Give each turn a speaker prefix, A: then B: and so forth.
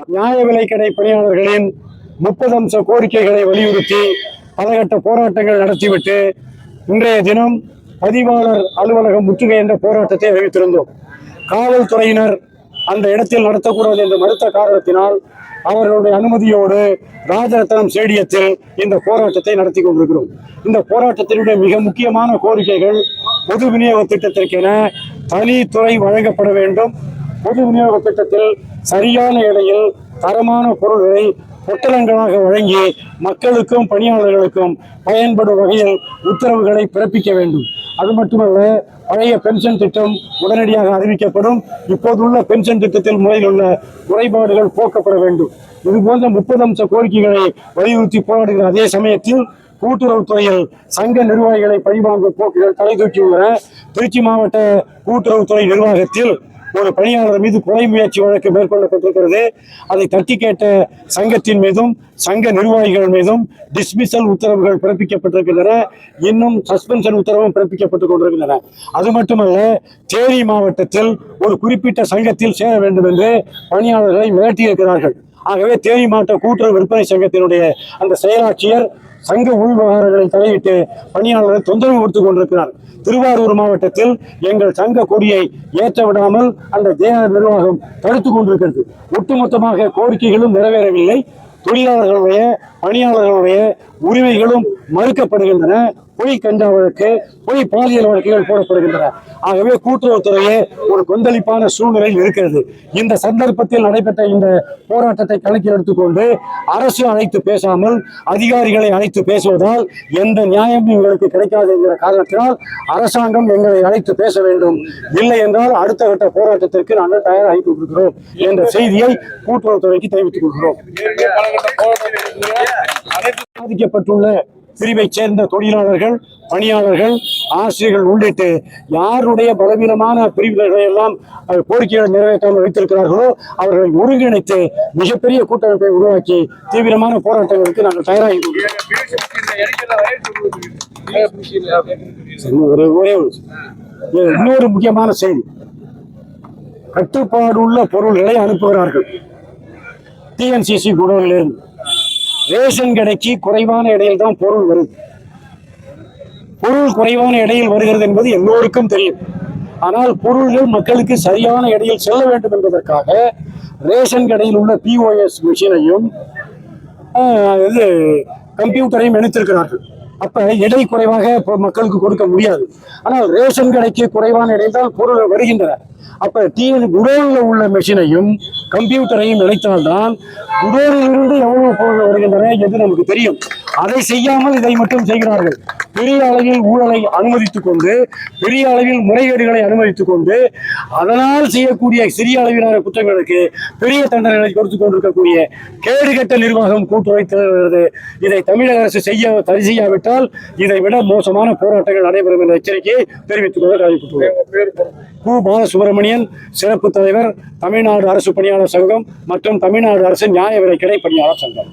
A: நியாய விலைக்கடை பணியாளர்களின் முப்பது அம்ச கோரிக்கைகளை வலியுறுத்தி பலகட்ட போராட்டங்கள் நடத்திவிட்டு இன்றைய தினம் பதிவாளர் அலுவலகம் முற்றுகை என்ற போராட்டத்தை அறிவித்திருந்தோம். காவல்துறையினர் அந்த இடத்தில் நடத்தக்கூடாது என்று மறுத்த காரணத்தினால் அவர்களுடைய அனுமதியோடு ராஜரத்னம் ஸ்டேடியத்தில் இந்த போராட்டத்தை நடத்தி கொண்டிருக்கிறோம். இந்த போராட்டத்தினுடைய மிக முக்கியமான கோரிக்கைகள் பொது விநியோக திட்டத்திற்கென தனித்துறை வழங்கப்பட வேண்டும். பொது விநியோக திட்டத்தில் சரியான எடையில் தரமான பொருள்களை பொட்டலங்களாக வழங்கி மக்களுக்கும் பணியாளர்களுக்கும் பயன்படும் வகையில் உத்தரவுகளை பிறப்பிக்க வேண்டும். அது மட்டுமல்ல பழைய பென்ஷன் திட்டம் உடனடியாக அறிவிக்கப்படும். இப்போதுள்ள பென்ஷன் திட்டத்தில் முறையில் உள்ள குறைபாடுகள் போக்கப்பட வேண்டும். இது போன்ற முப்பது அம்ச கோரிக்கைகளை வலியுறுத்தி போராடுகிற அதே சமயத்தில் கூட்டுறவுத்துறையில் சங்க நிர்வாகிகளை பழிவாங்கும் போக்குகள் தலை தூக்கியுள்ள திருச்சி மாவட்ட கூட்டுறவுத்துறை நிர்வாகத்தில் ஒரு பணியாளர் மீது கொலை முயற்சி வழக்கு மேற்கொள்ளப்பட்டிருக்கிறது. அதை தட்டி கேட்ட சங்கத்தின் மீதும் சங்க நிர்வாகிகள் மீதும் டிஸ்மிசல் உத்தரவுகள் பிறப்பிக்கப்பட்டிருக்கின்றன. இன்னும் சஸ்பென்ஷன் உத்தரவும் பிறப்பிக்கப்பட்டுக் கொண்டிருக்கின்றன. அது மட்டுமல்ல தேனி மாவட்டத்தில் ஒரு குறிப்பிட்ட சங்கத்தில் சேர வேண்டும் என்று பணியாளர்களை மிரட்டியிருக்கிறார்கள். ஆகவே தேனி மாவட்ட கூட்டுறவு விற்பனை சங்கத்தினுடைய அந்த செயலாட்சியர் சங்க உள் விவகாரங்களை தலையிட்டு பணியாளர்கள் தொந்தரவு கொடுத்துக் கொண்டிருக்கிறார். திருவாரூர் மாவட்டத்தில் எங்கள் சங்க கொடியை ஏற்ற விடாமல் அந்த தேன நிர்வாகம் தடுத்துக் கொண்டிருக்கிறது. ஒட்டுமொத்தமாக கோரிக்கைகளும் நிறைவேறவில்லை. தொழிலாளர்களுடைய பணியாளர்களுடைய உரிமைகளும் மறுக்கப்படுகின்றன. பொய் கஞ்சா வழக்கு பொய் பாலியல் வழக்குகள் போடப்படுகின்றன. ஆகவே கூட்டுறவுத்துறையே ஒரு கொந்தளிப்பான சூழ்நிலையில் இருக்கிறது. இந்த சந்தர்ப்பத்தில் நடைபெற்ற இந்த போராட்டத்தை கணக்கில் எடுத்துக்கொண்டு அரசு அழைத்து பேசாமல் அதிகாரிகளை அழைத்து பேசுவதால் எந்த நியாயமும் எங்களுக்கு கிடைக்காது என்கிற காரணத்தினால் அரசாங்கம் எங்களை அழைத்து பேச வேண்டும். இல்லை என்றால் அடுத்த கட்ட போராட்டத்திற்கு நாங்கள் தயாராகி கொண்டிருக்கிறோம் என்ற செய்தியை கூட்டுறவுத்துறைக்கு தெரிவித்துக் கொள்கிறோம். பாதிக்கப்பட்டுள்ள பிரிவை சேர்ந்த தொழிலாளர்கள் பணியாளர்கள் ஆசிரியர்கள் உள்ளிட்டு யாருடைய பலவீனமான பிரிவுகளை எல்லாம் அஹ், கோரிக்கைகளை நிறைவேற்றாமல் வைத்திருக்கிறார்களோ அவர்களை ஒருங்கிணைத்து மிகப்பெரிய கூட்டமைப்பை உருவாக்கி தீவிரமான போராட்டங்களுக்கு நாங்கள் தயாராகி ஒரே ஒரு இன்னொரு முக்கியமான செய்தி. கட்டுப்பாடு உள்ள பொருள்களை அனுப்புகிறார்கள். டிஎன்சிசி குடோனிலிருந்து. ரேஷன் கடைக்கு குறைவான இடையில் தான் பொருள் வருது. பொருள் குறைவான இடையில் வருகிறது என்பது எல்லோருக்கும் தெரியும். ஆனால் பொருள்கள் மக்களுக்கு சரியான இடையில் செல்ல வேண்டும் என்பதற்காக ரேஷன் கடையில் உள்ள பிஓஎஸ் மிஷினையும் ஆஹ், இது கம்ப்யூட்டரையும் இணைத்திருக்கிறார்கள். அப்ப எடை குறைவாக இப்போ மக்களுக்கு கொடுக்க முடியாது. ஆனால் ரேஷன் கடைக்கு குறைவான இடையில் தான் பொருள் வருகின்றன. அப்ப டீ உடலில் உள்ள மெஷினையும் கம்ப்யூட்டரையும் இணைத்தால்தான் குடோனில் இருந்து எவ்வளவு பொருள் வருகின்றன என்று நமக்கு தெரியும். அதை செய்யாமல் இதை மட்டும் செய்கிறார்கள். பெரிய அளவில் ஊழலை அனுமதித்துக் கொண்டு பெரிய அளவில் முறைகேடுகளை அனுமதித்துக் கொண்டு அதனால் செய்யக்கூடிய சிறிய அளவிலான குற்றங்களுக்கு பெரிய தண்டனைகளை கொடுத்துக் கொண்டிருக்கக்கூடிய கேடுகட்ட நிர்வாகம் கூட்டுரைத்து இதை தமிழக அரசு செய்ய சரி செய்யாவிட்டால் இதை விட மோசமான போராட்டங்கள் நடைபெறும் என்ற எச்சரிக்கையை தெரிவித்துக் கொள்ள அறிவித்துள்ளோம் கு. பாலசுப்ரமணியன் சிறப்பு தலைவர் தமிழ்நாடு அரசு பணியாளர் சங்கம் மற்றும் தமிழ்நாடு அரசு நியாய விலைக்கடை பணியாளர் சங்கம்.